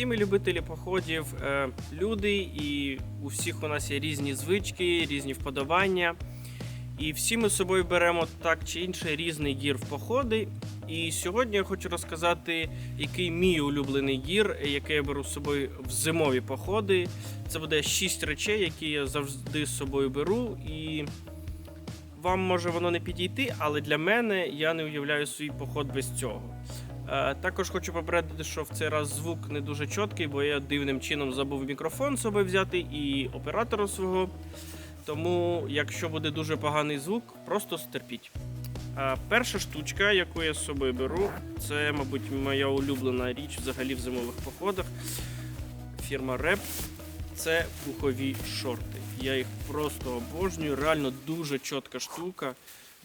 Всі ми любителі походів, е, люди, і у всіх у нас є різні звички, різні вподобання. І всі ми з собою беремо так чи інше різний гір в походи. І сьогодні я хочу розказати, який мій улюблений гір, який я беру з собою в зимові походи. Це буде 6 речей, які я завжди з собою беру. І вам може воно не підійти, але для мене я не уявляю свій поход без цього. Е, Також хочу попередити, що в цей раз звук не дуже чіткий, бо я дивним чином забув мікрофон з собою взяти і оператора свого. Тому, якщо буде дуже поганий звук, просто стерпіть. А перша штучка, яку я з собою беру, це, мабуть, моя улюблена річ взагалі в зимових походах. Фірма Rep. Це пухові шорти. Я їх просто обожнюю. Реально дуже чітка штука,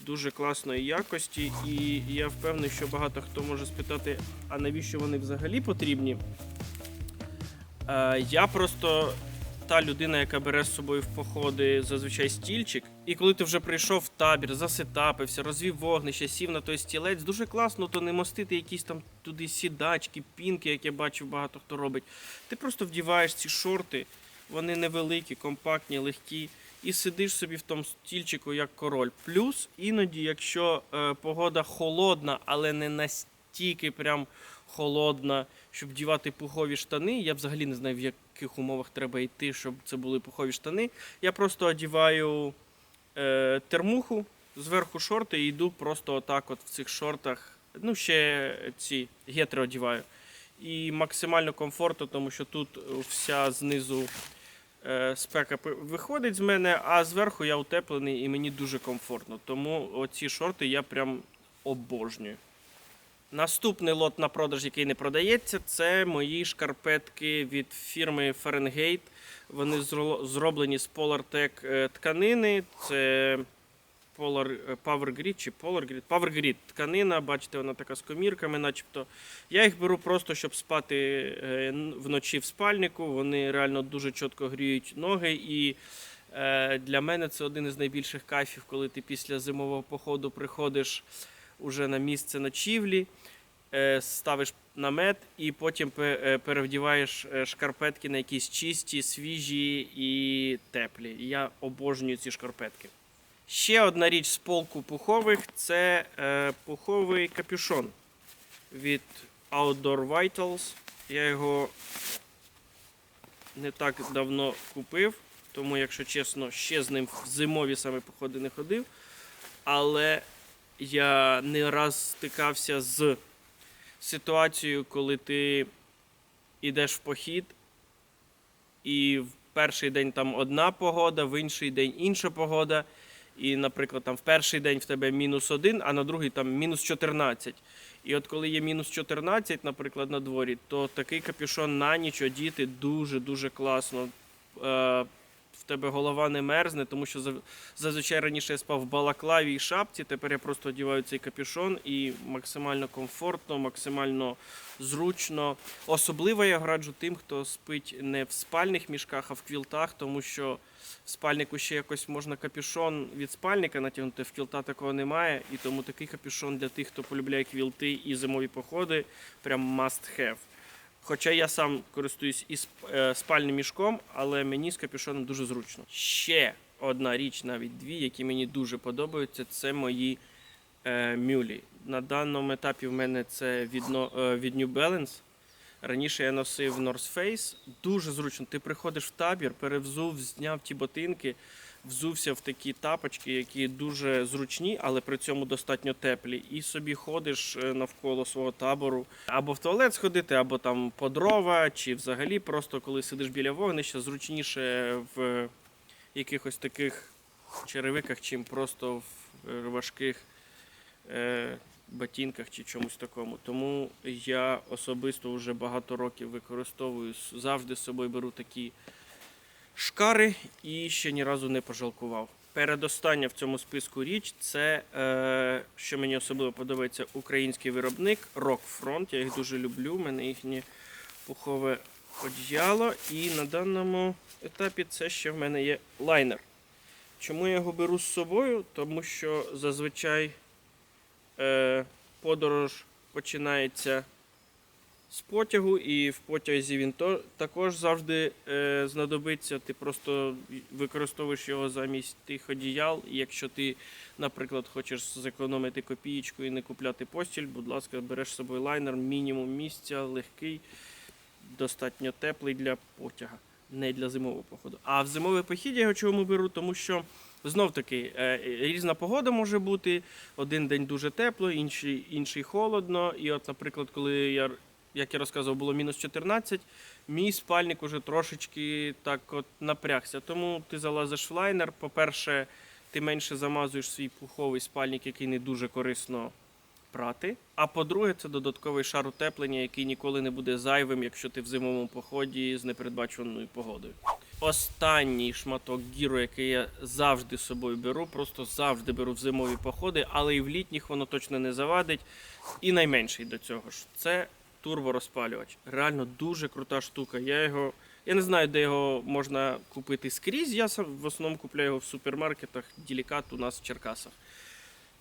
дуже класної якості. І я впевнений, що багато хто може спитати, а навіщо вони взагалі потрібні. Е, я просто та людина, яка бере з собою в походи зазвичай стільчик. І коли ти вже прийшов в табір, засетапився, розвів вогнище, сів на той стілець, дуже класно то не мостити якісь там туди сідачки, пінки, як я бачив, багато хто робить. Ти просто вдіваєш ці шорти, вони невеликі, компактні, легкі, і сидиш собі в тому стільчику як король. Плюс іноді, якщо е, погода холодна, але не настільки прям холодна, щоб вдівати пухові штани. Я взагалі не знаю, в яких умовах треба йти, щоб це були пухові штани. Я просто одіваю е, термуху, зверху шорти і йду просто отак от в цих шортах. Ну, ще ці гетри одіваю. І максимально комфортно, тому що тут вся знизу спека виходить з мене, а зверху я утеплений і мені дуже комфортно. Тому оці шорти я прям обожнюю. Наступний лот на продаж, який не продається, це мої шкарпетки від фірми Fahrenheit. Вони зроблені з PolarTec е, тканини. Це Polar, е, Power Grid чи Polar Grid? Power Grid тканина, бачите, вона така з комірками, начебто. Я їх беру просто, щоб спати е, вночі в спальнику. Вони реально дуже чітко гріють ноги. І е, для мене це один із найбільших кайфів, коли ти після зимового походу приходиш уже на місце ночівлі, ставиш намет і потім перевдіваєш шкарпетки на якісь чисті, свіжі і теплі. Я обожнюю ці шкарпетки. Ще одна річ з полку пухових це е, пуховий капюшон від Outdoor Vitals. Я його не так давно купив, тому, якщо чесно, ще з ним в зимові саме походи не ходив. Але я не раз стикався з ситуацією, коли ти йдеш в похід, і в перший день там одна погода, в інший день інша погода. І, наприклад, там в перший день в тебе мінус один, а на другий там мінус 14. І от коли є мінус 14, наприклад, на дворі, то такий капюшон на ніч одіти дуже-дуже класно. Тебе голова не мерзне, тому що зазвичай раніше я спав в балаклаві і шапці, тепер я просто одіваю цей капюшон і максимально комфортно, максимально зручно. Особливо я раджу тим, хто спить не в спальних мішках, а в квілтах, тому що в спальнику ще якось можна капюшон від спальника натягнути, в квілта такого немає, і тому такий капюшон для тих, хто полюбляє квілти і зимові походи, прям must have. Хоча я сам користуюсь і е, спальним мішком, але мені з капюшоном дуже зручно. Ще одна річ, навіть дві, які мені дуже подобаються, це мої е, мюлі. На даному етапі в мене це від, е, від New Balance. Раніше я носив North Face. Дуже зручно. Ти приходиш в табір, перевзув, зняв ті ботинки, взувся в такі тапочки, які дуже зручні, але при цьому достатньо теплі. І собі ходиш е, навколо свого табору. Або в туалет сходити, або там по дрова, чи взагалі просто коли сидиш біля вогнища, зручніше в якихось таких черевиках, чим просто в е, важких е, ботинках чи чомусь такому. Тому я особисто вже багато років використовую, завжди з собою беру такі шкари і ще ні разу не пожалкував. Передостання в цьому списку річ це, е, що мені особливо подобається, український виробник Rockfront. Я їх дуже люблю. У мене їхнє пухове одіяло. І на даному етапі це ще в мене є лайнер. Чому я його беру з собою? Тому що зазвичай е, подорож починається з потягу, і в потязі він також завжди е, знадобиться. Ти просто використовуєш його замість тих одіял. І якщо ти, наприклад, хочеш зекономити копієчку і не купляти постіль, будь ласка, береш з собою лайнер, мінімум місця, легкий, достатньо теплий для потяга, не для зимового походу. А в зимовий похід я його чому беру, тому що знов таки е, різна погода може бути. Один день дуже тепло, інший, інший холодно. І от, наприклад, коли я, як я розказував, було мінус 14, мій спальник уже трошечки так от напрягся. Тому ти залазиш в лайнер. По-перше, ти менше замазуєш свій пуховий спальник, який не дуже корисно прати. А по-друге, це додатковий шар утеплення, який ніколи не буде зайвим, якщо ти в зимовому поході з непередбаченою погодою. Останній шматок гіру, який я завжди з собою беру, просто завжди беру в зимові походи, але і в літніх воно точно не завадить. І найменший до цього ж це турборозпалювач. Реально дуже крута штука. Я його. Я не знаю, де його можна купити скрізь. Я в основному купляю його в супермаркетах. Ділікат у нас в Черкасах.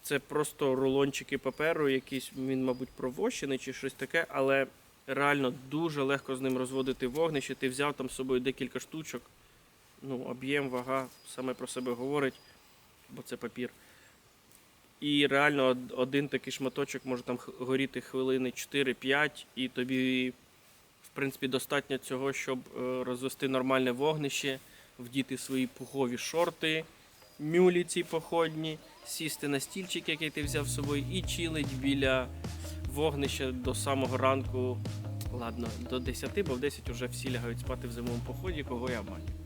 Це просто рулончики паперу, якийсь він, мабуть, провощений чи щось таке, але реально дуже легко з ним розводити вогнище. Ти взяв там з собою декілька штучок. Ну, об'єм, вага саме про себе говорить, бо це папір. І реально один такий шматочок може там горіти хвилини 4-5, і тобі, в принципі, достатньо цього, щоб е, розвести нормальне вогнище, вдіти свої пухові шорти, мюлі ці походні, сісти на стільчик, який ти взяв з собою, і чилить біля вогнища до самого ранку. Ладно, до 10, бо в 10 вже всі лягають спати в зимовому поході, кого я бачу.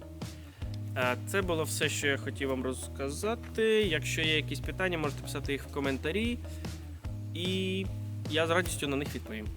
Е, Це було все, що я хотів вам розказати. Якщо є якісь питання, можете писати їх в коментарі. І я з радістю на них відповім.